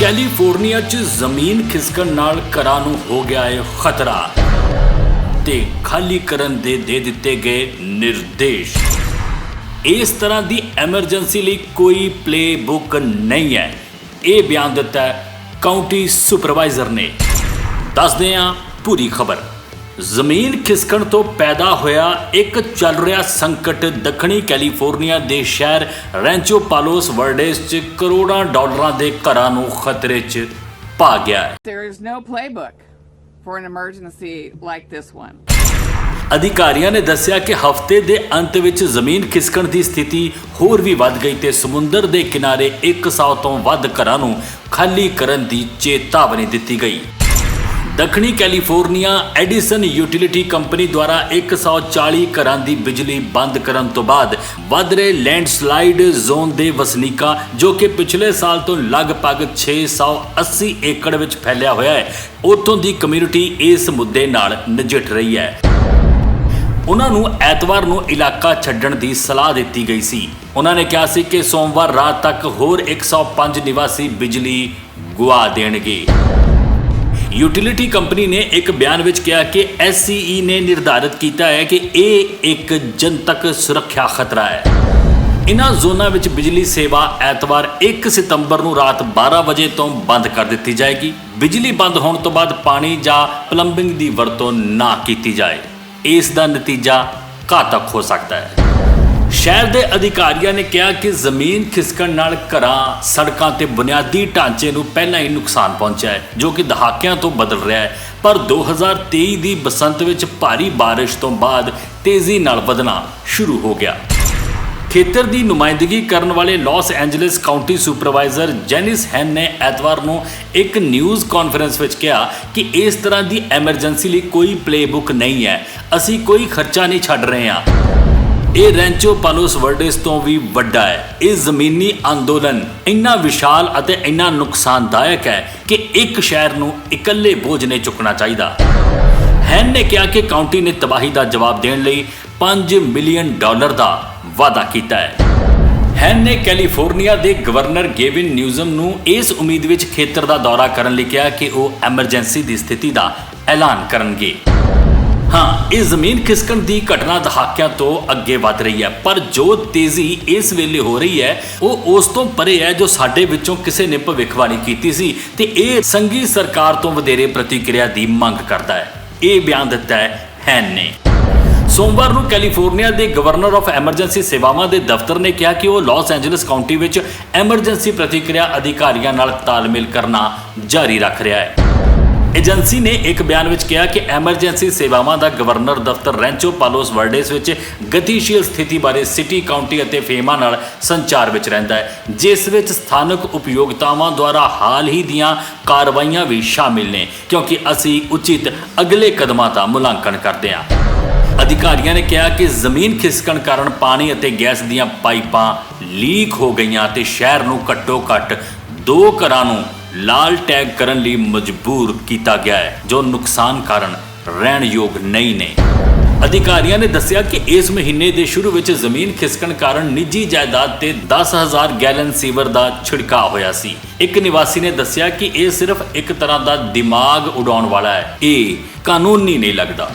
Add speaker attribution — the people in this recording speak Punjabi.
Speaker 1: ਕੈਲੀਫੋਰਨੀਆ 'ਚ ਜ਼ਮੀਨ ਖਿਸਕਣ ਨਾਲ ਘਰਾਂ ਨੂੰ ਹੋ ਗਿਆ ਹੈ ਖਤਰਾ ਤੇ ਖਾਲੀ ਕਰਨ ਦੇ ਦੇ ਦਿੱਤੇ ਗਏ ਨਿਰਦੇਸ਼। ਇਸ ਤਰ੍ਹਾਂ ਦੀ ਐਮਰਜੈਂਸੀ ਲਈ ਕੋਈ ਪਲੇਬੁੱਕ ਨਹੀਂ ਹੈ। ਇਹ ਬਿਆਨ ਦਿੱਤਾ ਹੈ ਕਾਉਂਟੀ ਸੁਪਰਵਾਈਜ਼ਰ ਨੇ। ਦੱਸਦੇ ਹਾਂ ਪੂਰੀ ਖਬਰ। ਜ਼ਮੀਨ ਖਿਸਕਣ ਤੋਂ ਪੈਦਾ ਹੋਇਆ ਇੱਕ ਚੱਲ ਰਿਹਾ ਸੰਕਟ ਦੱਖਣੀ ਕੈਲੀਫੋਰਨੀਆ ਦੇ ਸ਼ਹਿਰ ਰੈਂਚੋ ਪਾਲੋਸ ਵਰਡੇਸ 'ਚ ਕਰੋੜਾਂ ਡਾਲਰਾਂ ਦੇ ਘਰਾਂ ਨੂੰ ਖਤਰੇ 'ਚ ਪਾ ਗਿਆ ਹੈ
Speaker 2: There is no playbook for an emergency like this one.
Speaker 1: ਅਧਿਕਾਰੀਆਂ ਨੇ ਦੱਸਿਆ ਕਿ ਹਫ਼ਤੇ ਦੇ ਅੰਤ ਵਿੱਚ ਜ਼ਮੀਨ ਖਿਸਕਣ ਦੀ ਸਥਿਤੀ ਹੋਰ ਵੀ ਵੱਧ ਗਈ ਤੇ ਸਮੁੰਦਰ ਦੇ ਕਿਨਾਰੇ 100 ਤੋਂ ਵੱਧ ਘਰਾਂ ਨੂੰ ਖਾਲੀ ਕਰਨ ਦੀ ਚੇਤਾਵਨੀ ਦਿੱਤੀ ਗਈ ਦੱਖਣੀ ਕੈਲੀਫੋਰਨੀਆ ਐਡੀਸਨ ਯੂਟਿਲਿਟੀ ਕੰਪਨੀ ਦੁਆਰਾ 140 ਘਰਾਂ ਦੀ ਬਿਜਲੀ ਬੰਦ ਕਰਨ ਤੋਂ ਬਾਅਦ ਵੱਧ ਰਹੇ ਲੈਂਡਸਲਾਈਡ ਜ਼ੋਨ ਦੇ ਵਸਨੀਕਾਂ, ਜੋ ਕਿ ਪਿਛਲੇ ਸਾਲ ਤੋਂ ਲਗਭਗ 680 ਏਕੜ ਵਿੱਚ ਫੈਲਿਆ ਹੋਇਆ ਹੈ, ਉੱਥੋਂ ਦੀ ਕਮਿਊਨਿਟੀ ਇਸ ਮੁੱਦੇ ਨਾਲ ਨਜਿੱਠ ਰਹੀ ਹੈ। ਉਹਨਾਂ ਨੂੰ ਐਤਵਾਰ ਨੂੰ ਇਲਾਕਾ ਛੱਡਣ ਦੀ ਸਲਾਹ ਦਿੱਤੀ ਗਈ ਸੀ। ਉਹਨਾਂ ਨੇ ਕਿਹਾ ਸੀ ਕਿ ਸੋਮਵਾਰ ਰਾਤ ਤੱਕ ਹੋਰ 105 ਨਿਵਾਸੀ ਬਿਜਲੀ ਗੁਆ ਦੇਣਗੇ। ਯੂਟਿਲਿਟੀ ਕੰਪਨੀ ਨੇ ਇੱਕ ਬਿਆਨ ਵਿੱਚ ਕਿਹਾ ਕਿ SCE ਨੇ ਨਿਰਧਾਰਿਤ ਕੀਤਾ ਹੈ ਕਿ ਇਹ ਇੱਕ ਜਨਤਕ ਸੁਰੱਖਿਆ ਖਤਰਾ ਹੈ। ਇਨ੍ਹਾਂ ਜ਼ੋਨਾਂ ਵਿੱਚ ਬਿਜਲੀ ਸੇਵਾ ਐਤਵਾਰ 1 ਸਤੰਬਰ ਨੂੰ ਰਾਤ 12 ਵਜੇ ਤੋਂ ਬੰਦ ਕਰ ਦਿੱਤੀ ਜਾਏਗੀ। ਬਿਜਲੀ ਬੰਦ ਹੋਣ ਤੋਂ ਬਾਅਦ ਪਾਣੀ ਜਾਂ ਪਲੰਬਿੰਗ ਦੀ ਵਰਤੋਂ ਨਾ ਕੀਤੀ ਜਾਏ। ਇਸ ਦਾ ਨਤੀਜਾ ਘਾਤਕ ਹੋ ਸਕਦਾ ਹੈ। ਸ਼ਹਿਰ ਦੇ ਅਧਿਕਾਰੀਆਂ ਨੇ ਕਿਹਾ ਕਿ ਜ਼ਮੀਨ ਖਿਸਕਣ ਨਾਲ ਘਰਾਂ, ਸੜਕਾਂ ਤੇ ਬੁਨਿਆਦੀ ਢਾਂਚੇ ਨੂੰ ਪਹਿਲਾਂ ਹੀ ਨੁਕਸਾਨ ਪਹੁੰਚਿਆ ਹੈ, ਜੋ ਕਿ ਦਹਾਕਿਆਂ ਤੋਂ ਬਦਲ ਰਿਹਾ ਹੈ। ਪਰ 2023 ਦੀ ਬਸੰਤ ਵਿੱਚ ਭਾਰੀ ਬਾਰਿਸ਼ ਤੋਂ ਬਾਅਦ ਤੇਜ਼ੀ ਨਾਲ ਵਧਣਾ ਸ਼ੁਰੂ ਹੋ ਗਿਆ। ਖੇਤਰ ਦੀ ਨੁਮਾਇੰਦਗੀ ਕਰਨ ਵਾਲੇ Los Angeles county supervisor Janice Hahn ਨੇ ਐਤਵਾਰ ਨੂੰ ਇੱਕ ਨਿਊਜ਼ ਕਾਨਫਰੰਸ ਵਿੱਚ ਕਿਹਾ ਕਿ ਇਸ ਤਰ੍ਹਾਂ ਦੀ ਐਮਰਜੈਂਸੀ ਲਈ ਕੋਈ ਪਲੇਬੁੱਕ ਨਹੀਂ ਹੈ। ਅਸੀਂ ਕੋਈ ਖਰਚਾ ਨਹੀਂ ਛੱਡ ਰਹੇ ਹਾਂ। ਇਹ ਰੈਂਚੋ ਪਾਲੋਸ ਵਰਡੇਸ ਤੋਂ ਵੀ ਵੱਡਾ ਹੈ। ਇਹ ਜ਼ਮੀਨੀ ਅੰਦੋਲਨ ਇੰਨਾ ਵਿਸ਼ਾਲ ਅਤੇ ਇੰਨਾ ਨੁਕਸਾਨਦਾਇਕ ਹੈ ਕਿ ਇੱਕ ਸ਼ਹਿਰ ਨੂੰ ਇਕੱਲੇ ਬੋਝ ਨੇ ਚੁੱਕਣਾ ਚਾਹੀਦਾ। ਹੈਨ ਨੇ ਕਿਹਾ ਕਿ ਕਾਉਂਟੀ ਨੇ ਤਬਾਹੀ ਦਾ ਜਵਾਬ ਦੇਣ ਲਈ 5 ਮਿਲੀਅਨ ਡਾਲਰ ਦਾ ਵਾਅਦਾ ਕੀਤਾ ਹੈ। ਹੈਨ ਨੇ ਕੈਲੀਫੋਰਨੀਆ ਦੇ ਗਵਰਨਰ ਗੇਵਿਨ ਨਿਊਜ਼ਮ ਨੂੰ ਇਸ ਉਮੀਦ ਵਿੱਚ ਖੇਤਰ ਦਾ ਦੌਰਾ ਕਰਨ ਲਈ ਕਿਹਾ ਕਿ ਉਹ ਐਮਰਜੈਂਸੀ ਦੀ ਸਥਿਤੀ ਦਾ ਐਲਾਨ ਕਰਨਗੇ। ਹਾਂ, ਇਹ ਜ਼ਮੀਨ ਖਿਸਕਣ ਦੀ ਘਟਨਾ ਦਹਾਕਿਆਂ ਤੋਂ ਅੱਗੇ ਵੱਧ ਰਹੀ ਹੈ, ਪਰ ਜੋ ਤੇਜ਼ੀ ਇਸ ਵੇਲੇ ਹੋ ਰਹੀ ਹੈ, ਉਹ ਉਸ ਤੋਂ ਪਰੇ ਹੈ ਜੋ ਸਾਡੇ ਵਿੱਚੋਂ ਕਿਸੇ ਨੇ ਭਵਿੱਖਬਾਣੀ ਕੀਤੀ ਸੀ ਤੇ ਇਹ ਸੰਗੀ ਸਰਕਾਰ ਤੋਂ ਵਧੇਰੇ ਪ੍ਰਤੀਕਿਰਿਆ ਦੀ ਮੰਗ ਕਰਦਾ ਹੈ। ਇਹ ਬਿਆਨ ਦਿੱਤਾ ਹੈ ਹੈਨ ਨੇ। ਸੋਮਵਾਰ ਨੂੰ ਕੈਲੀਫੋਰਨੀਆ ਦੇ ਗਵਰਨਰ ਆਫ ਐਮਰਜੈਂਸੀ ਸੇਵਾਵਾਂ ਦੇ ਦਫ਼ਤਰ ਨੇ ਕਿਹਾ ਕਿ ਉਹ ਲਾਸ ਐਂਜਲਸ ਕਾਉਂਟੀ ਵਿੱਚ ਐਮਰਜੈਂਸੀ ਪ੍ਰਤੀਕਿਰਿਆ ਅਧਿਕਾਰੀਆਂ ਨਾਲ ਤਾਲਮੇਲ ਕਰਨਾ ਜਾਰੀ ਰੱਖ ਰਿਹਾ ਹੈ। ਏਜੰਸੀ ਨੇ ਇੱਕ ਬਿਆਨ ਵਿੱਚ ਕਿਹਾ ਕਿ ਐਮਰਜੈਂਸੀ ਸੇਵਾਵਾਂ ਦਾ ਗਵਰਨਰ ਦਫ਼ਤਰ ਰੈਂਚੋ ਪਾਲੋਸ ਵਰਡੇਸ ਵਿੱਚ ਗਤੀਸ਼ੀਲ ਸਥਿਤੀ ਬਾਰੇ ਸਿਟੀ, ਕਾਉਂਟੀ ਅਤੇ ਫੇਮਾ ਨਾਲ ਸੰਚਾਰ ਵਿੱਚ ਰਹਿੰਦਾ ਹੈ, ਜਿਸ ਵਿੱਚ ਸਥਾਨਕ ਉਪਯੋਗਤਾਵਾਂ ਦੁਆਰਾ ਹਾਲ ਹੀ ਦੀਆਂ ਕਾਰਵਾਈਆਂ ਵੀ ਸ਼ਾਮਿਲ ਨੇ, ਕਿਉਂਕਿ ਅਸੀਂ ਉਚਿਤ ਅਗਲੇ ਕਦਮਾਂ ਦਾ ਮੁਲਾਂਕਣ ਕਰਦੇ ਹਾਂ। ਅਧਿਕਾਰੀਆਂ ਨੇ ਕਿਹਾ ਕਿ ਜ਼ਮੀਨ ਖਿਸਕਣ ਕਾਰਨ ਪਾਣੀ ਅਤੇ ਗੈਸ ਦੀਆਂ ਪਾਈਪਾਂ ਲੀਕ ਹੋ ਗਈਆਂ ਤੇ ਸ਼ਹਿਰ ਨੂੰ ਘੱਟੋ-ਘੱਟ ਦੋ ਘਰਾਂ ਨੂੰ ਲਾਲ ਟੈਗ ਕਰਨ ਲਈ ਮਜਬੂਰ ਕੀਤਾ ਗਿਆ ਹੈ, ਜੋ ਨੁਕਸਾਨ ਕਾਰਨ ਰਹਿਣ ਯੋਗ ਨਹੀਂ ਨੇ। ਅਧਿਕਾਰੀਆਂ ਨੇ ਦੱਸਿਆ ਕਿ ਇਸ ਮਹੀਨੇ ਦੇ ਸ਼ੁਰੂ ਵਿੱਚ ਜ਼ਮੀਨ ਖਿਸਕਣ ਕਾਰਨ ਨਿੱਜੀ ਜਾਇਦਾਦ ਤੇ 10000 ਗੈਲਨ ਸੀਵਰ ਦਾ ਛਿੜਕਾਅ ਹੋਇਆ ਸੀ। ਇੱਕ ਨਿਵਾਸੀ ਨੇ ਦੱਸਿਆ ਕਿ ਇਹ ਸਿਰਫ ਇੱਕ ਤਰ੍ਹਾਂ ਦਾ ਦਿਮਾਗ ਉਡਾਉਣ ਵਾਲਾ ਹੈ। ਇਹ ਕਾਨੂੰਨੀ ਨਹੀਂ ਲੱਗਦਾ।